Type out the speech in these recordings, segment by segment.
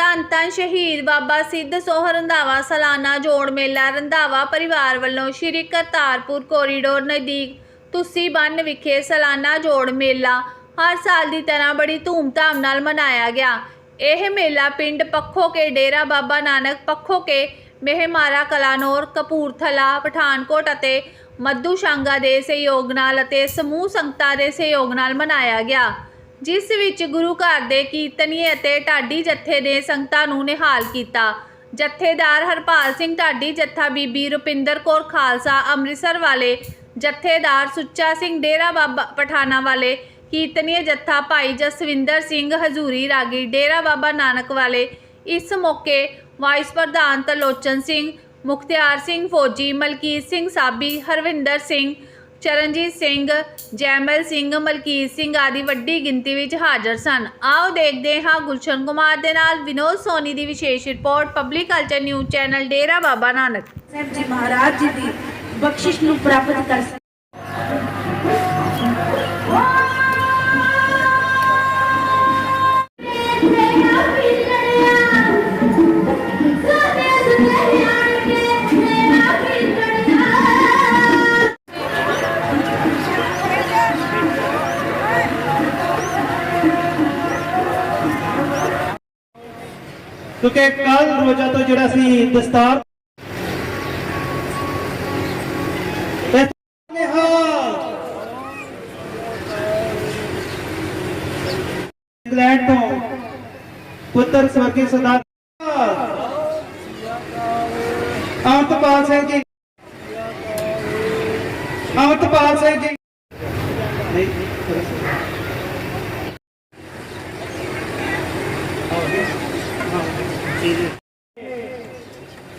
ਧੰਨ ਧੰਨ ਸ਼ਹੀਦ ਬਾਬਾ ਸਿੱਧ ਸੋਹ ਰੰਧਾਵਾ ਸਾਲਾਨਾ ਜੋੜ ਮੇਲਾ। ਰੰਧਾਵਾ ਪਰਿਵਾਰ ਵੱਲੋਂ ਸ਼੍ਰੀ ਕਰਤਾਰਪੁਰ ਕੋਰੀਡੋਰ ਨਜ਼ਦੀਕ ਤੁਸੀ ਬੰਨ ਵਿਖੇ ਸਾਲਾਨਾ ਜੋੜ ਮੇਲਾ ਹਰ ਸਾਲ ਦੀ ਤਰ੍ਹਾਂ ਬੜੀ ਧੂਮਧਾਮ ਨਾਲ ਮਨਾਇਆ ਗਿਆ। ਇਹ ਮੇਲਾ ਪਿੰਡ ਪੱਖੋ ਕੇ ਡੇਰਾ ਬਾਬਾ ਨਾਨਕ ਪੱਖੋ ਕੇ ਮਹਿਮਾਰਾ ਕਲਾਨੌਰ, ਕਪੂਰਥਲਾ, ਪਠਾਨਕੋਟ ਅਤੇ ਮੱਧੂ ਸ਼ਾਂਗਾ ਦੇ ਸਹਿਯੋਗ ਨਾਲ ਅਤੇ ਸਮੂਹ ਸੰਗਤਾਂ ਦੇ ਸਹਿਯੋਗ ਨਾਲ ਮਨਾਇਆ ਗਿਆ। ਜਿਸ ਵਿੱਚ ਗੁਰੂ ਘਰ ਦੇ ਕੀਰਤਨੀਏ ਅਤੇ ਢਾਡੀ ਜੱਥੇ ਦੇ ਸੰਗਤਾਂ ਨੂੰ ਨਿਹਾਲ ਕੀਤਾ। ਜਥੇਦਾਰ ਹਰਪਾਲ ਸਿੰਘ ਢਾਡੀ ਜੱਥਾ ਬੀਬੀ ਰੁਪਿੰਦਰ ਕੌਰ ਖਾਲਸਾ ਅੰਮ੍ਰਿਤਸਰ ਵਾਲੇ, ਜਥੇਦਾਰ ਸੁੱਚਾ ਸਿੰਘ ਡੇਰਾ ਬਾਬਾ ਪਠਾਣਾ ਵਾਲੇ, ਕੀਰਤਨੀਏ ਜੱਥਾ ਭਾਈ ਜਸਵਿੰਦਰ ਸਿੰਘ ਹਜ਼ੂਰੀ ਰਾਗੀ ਡੇਰਾ ਬਾਬਾ ਨਾਨਕ ਵਾਲੇ। ਇਸ ਮੌਕੇ ਵਾਈਸ ਪ੍ਰਧਾਨ ਤਲੋਚਨ ਸਿੰਘ, ਮੁਖਤਿਆਰ ਸਿੰਘ ਫੌਜੀ ਮਲਕੀਤ ਸਿੰਘ ਸਾਬੀ, ਹਰਵਿੰਦਰ ਸਿੰਘ ਚਰਨਜੀਤ ਸਿੰਘ, ਜੈਮਲ ਸਿੰਘ, ਮਲਕੀਤ ਸਿੰਘ ਆਦਿ ਵੱਡੀ ਗਿਣਤੀ ਵਿੱਚ ਹਾਜ਼ਰ ਸਨ। ਆਓ ਦੇਖਦੇ ਹਾਂ ਗੁਲਸ਼ਨ ਕੁਮਾਰ ਦੇ ਨਾਲ ਵਿਨੋਦ ਸੋਨੀ ਦੀ ਵਿਸ਼ੇਸ਼ report public culture news channel Dera Baba Nanak. Sahib ji Maharaj ji ਦੀ ਬਖਸ਼ਿਸ਼ ਨੂੰ ਪ੍ਰਾਪਤ ਕਰ ਸਕ ਕਿਉਂਕਿ ਕੱਲ ਰੋਜ਼ਾ ਤੋਂ ਜਿਹੜਾ ਸੀ ਦਸਤਾਰ ਇੰਗਲੈਂਡ ਤੋਂ ਪੁੱਤਰ ਸਵਰਗੀ ਸਦਾ ਅੰਤਪਾਲ ਸਿੰਘ ਜੀ। ਅਮਰਤਪਾਲ ਸਿੰਘ ਜੀ। ਨਹੀਂ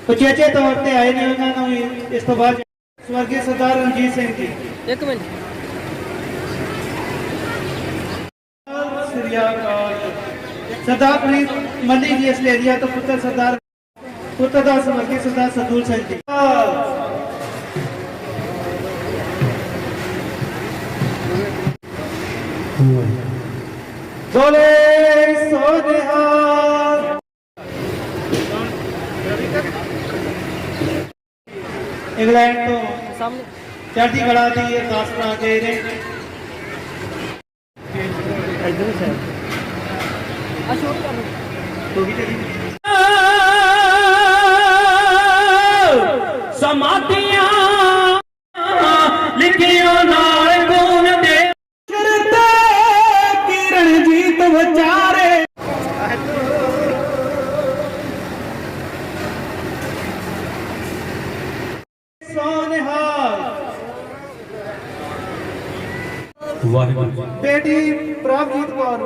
ਉਚੇਚੇ ਤੌਰ ਤੇ ਆਏ ਨੇ ਉਹਨਾਂ ਨੂੰ ਵੀ ਇਸ ਤੋਂ ਬਾਅਦ ਸਵਰਗੀ ਸਰਦਾਰ ਰਣਜੀਤ ਸਿੰਘ ਜੀ ਇੱਕ ਮਿੰਟ ਸ੍ਰੀ ਅਕਾਲ ਸਰਦਾਰ ਪ੍ਰੀਤ ਮੱਲੀ ਜੀ ਆਸਟ੍ਰੇਲੀਆ ਤੋਂ ਪੁੱਤਰ ਸਰਦਾਰ ਪੁੱਤਰ ਦਾ ਸਵਰਗੀ ਸਰਦਾਰ ਸਤੂਲ ਸਿੰਘ ਜੀ ਬੋਲੇ ਇੰਗਲੈਂਡ ਤੋਂ ਸਾਹਮਣੇ। ਚੜ੍ਹਦੀ ਕਲਾ ਦੀ ਅਰਦਾਸ ਕਰਾ ਕੇ ਨੇ ਇਧਰ ਹੀ ਸਾਈਡ ਆ ਸ਼ੋਟ ਕਰ ਤੂੰ ਵੀ ਚਲੀ ਸਮਾਧੀਆਂ ਲਿਖਿਓ ਨਾਲ ਗੁਣ ਦੇ। ਚਰਤੇ ਕਿਰਨ ਜੀਤ ਵਿਚਾਰੇ। ਵਾਹਿਗੁਰੂ ਬੇਟੀ ਪ੍ਰਭਜੀਤ ਕੌਰ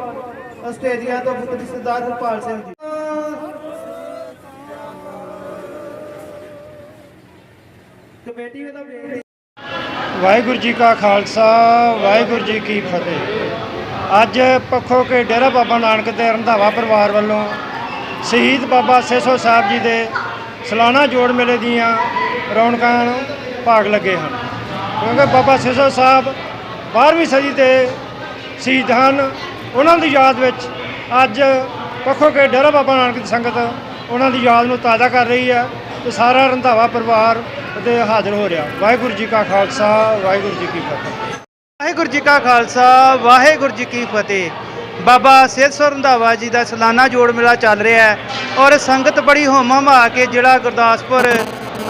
ਆਸਟ੍ਰੇਲੀਆ ਤੋਂ ਪੁੱਤਰ ਸਰਦਾਰ ਹਰਪਾਲ ਸਿੰਘ ਜੀ। ਕਮੇਟੀ ਦਾ ਬੇਟੀ ਵਾਹਿਗੁਰੂ ਜੀ ਕਾ ਖਾਲਸਾ ਵਾਹਿਗੁਰੂ ਜੀ ਕੀ ਫਤਿਹ। ਅੱਜ ਪੱਖੋ ਕੇ ਡੇਰਾ ਬਾਬਾ ਨਾਨਕ ਤੇ ਰੰਧਾਵਾ ਪਰਿਵਾਰ ਵੱਲੋਂ ਸ਼ਹੀਦ ਬਾਬਾ ਸੇਸੋ ਸਾਹਿਬ ਜੀ ਦੇ ਸਾਲਾਨਾ ਜੋੜ ਮੇਲੇ ਦੀਆਂ ਰੌਣਕਾਂ ਭਾਗ ਲੱਗੇ ਹਨ। ਕਿਉਂਕਿ ਬਾਬਾ ਸੇਸੋ ਸਾਹਿਬ 12ਵੀਂ ਸਦੀ ਦੇ ਸ਼ਹੀਦ ਹਨ। ਉਹਨਾਂ ਦੀ ਯਾਦ ਵਿੱਚ ਅੱਜ ਪੱਖੋ ਕੇ ਡੇਰਾ ਬਾਬਾ ਨਾਨਕ ਦੀ ਸੰਗਤ ਉਹਨਾਂ ਦੀ ਯਾਦ ਨੂੰ ਤਾਜ਼ਾ ਕਰ ਰਹੀ ਹੈ ਤੇ ਸਾਰਾ ਰੰਧਾਵਾ ਪਰਿਵਾਰ ਤੇ ਹਾਜ਼ਰ ਹੋ ਰਿਹਾ। ਵਾਹਿਗੁਰੂ ਜੀ ਕਾ ਖਾਲਸਾ, ਵਾਹਿਗੁਰੂ ਜੀ ਕੀ ਫਤਿਹ। ਵਾਹਿਗੁਰੂ ਜੀ ਕਾ ਖਾਲਸਾ, ਵਾਹਿਗੁਰੂ ਜੀ ਕੀ ਫਤਿਹ। ਬਾਬਾ ਸਿਰਸਰ ਰੰਧਾਵਾ ਜੀ ਦਾ ਸਾਲਾਨਾ ਜੋੜ ਮੇਲਾ ਚੱਲ ਰਿਹਾ ਹੈ ਔਰ ਸੰਗਤ ਬੜੀ ਹੋਮ ਹਮਾ ਕੇ ਜਿਹੜਾ ਗੁਰਦਾਸਪੁਰ,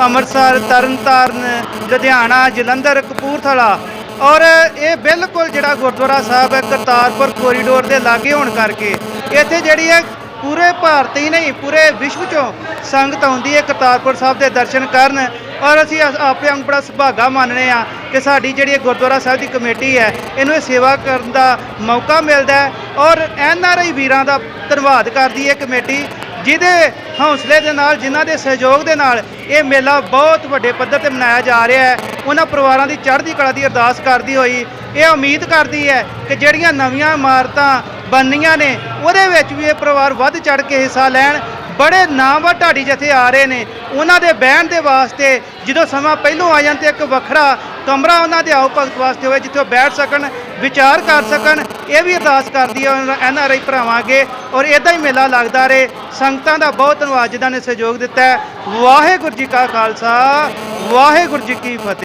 ਅੰਮ੍ਰਿਤਸਰ, ਤਰਨਤਾਰਨ, ਲੁਧਿਆਣਾ, ਜਲੰਧਰ, ਕਪੂਰਥਲਾ ਔਰ ਇਹ ਬਿਲਕੁਲ ਜਿਹੜਾ ਗੁਰਦੁਆਰਾ ਸਾਹਿਬ ਹੈ, ਕਰਤਾਰਪੁਰ ਕੋਰੀਡੋਰ ਦੇ ਲਾਗੇ ਹੋਣ ਕਰਕੇ, ਇੱਥੇ ਜਿਹੜੀ ਹੈ ਪੂਰੇ ਭਾਰਤ ਹੀ ਨਹੀਂ, ਪੂਰੇ ਵਿਸ਼ਵ ਚੋਂ ਸੰਗਤ ਆਉਂਦੀ ਹੈ ਕਰਤਾਰਪੁਰ ਸਾਹਿਬ ਦੇ ਦਰਸ਼ਨ ਕਰਨ। ਔਰ ਅਸੀਂ ਅਸ- ਆਪਣੇ ਆਪ ਨੂੰ ਬੜਾ ਸੁਭਾਗਾ ਮੰਨਦੇ ਆ ਕਿ ਸਾਡੀ ਜਿਹੜੀ ਗੁਰਦੁਆਰਾ ਸਾਹਿਬ ਦੀ ਕਮੇਟੀ ਹੈ, ਇਹਨੂੰ ਇਹ ਸੇਵਾ ਕਰਨ ਦਾ ਮੌਕਾ ਮਿਲਦਾ ਹੈ। ਔਰ ਐਨ ਆਰ ਆਈ ਵੀਰਾਂ ਦਾ ਧੰਨਵਾਦ ਕਰਦੀ ਹੈ ਕਮੇਟੀ, ਜਿਹਦੇ ਹੌਸਲੇ ਦੇ ਨਾਲ, ਜਿਨ੍ਹਾਂ ਦੇ ਸਹਿਯੋਗ ਦੇ ਨਾਲ ਇਹ ਮੇਲਾ ਬਹੁਤ ਵੱਡੇ ਪੱਧਰ ਤੇ ਮਨਾਇਆ ਜਾ ਰਿਹਾ ਹੈ। ਉਹਨਾਂ ਪਰਿਵਾਰਾਂ ਦੀ ਚੜ੍ਹਦੀ ਕਲਾ ਦੀ ਅਰਦਾਸ ਕਰਦੀ ਹੋਈ ਇਹ ਉਮੀਦ ਕਰਦੀ ਹੈ ਕਿ ਜਿਹੜੀਆਂ ਨਵੀਆਂ ਇਮਾਰਤਾਂ ਬਣਨੀਆਂ ਨੇ, ਉਹਦੇ ਵਿੱਚ ਵੀ ਇਹ ਪਰਿਵਾਰ ਵੱਧ ਚੜ੍ਹ ਕੇ ਹਿੱਸਾ ਲੈਣ। ਬੜੇ ਨਾਮਵਰ ਢਾਡੀ ਜਥੇ ਆ ਰਹੇ ਨੇ, ਉਹਨਾਂ ਦੇ ਬਹਿਣ ਦੇ ਵਾਸਤੇ ਜਦੋਂ ਸਮਾਂ ਪਹਿਲੋਂ ਆ ਜਾਂਦਾ, ਇੱਕ ਵੱਖਰਾ ਕਮਰਾ ਉਹਨਾਂ ਦੇ ਆਓ ਭਗਤ ਵਾਸਤੇ ਹੋਵੇ, ਜਿੱਥੇ ਉਹ ਬੈਠ ਸਕਣ, ਵਿਚਾਰ ਕਰ ਸਕਣ, ਇਹ ਵੀ ਅਰਦਾਸ ਕਰਦੀ ਹੈ ਐਨ ਆਰ ਆਈ ਭਰਾਵਾਂ ਅੱਗੇ। ਔਰ ਇਦਾਂ ਹੀ ਮੇਲਾ ਲੱਗਦਾ ਰਹੇ। ਸੰਗਤਾਂ ਦਾ ਬਹੁਤ ਧੰਨਵਾਦ ਜਿਨ੍ਹਾਂ ਨੇ ਸਹਿਯੋਗ ਦਿੱਤਾ ਵਾਹਿਗੁਰੂ ਜੀ ਕਾ ਖਾਲਸਾ, ਵਾਹਿਗੁਰੂ ਜੀ ਕੀ ਫਤਿਹ।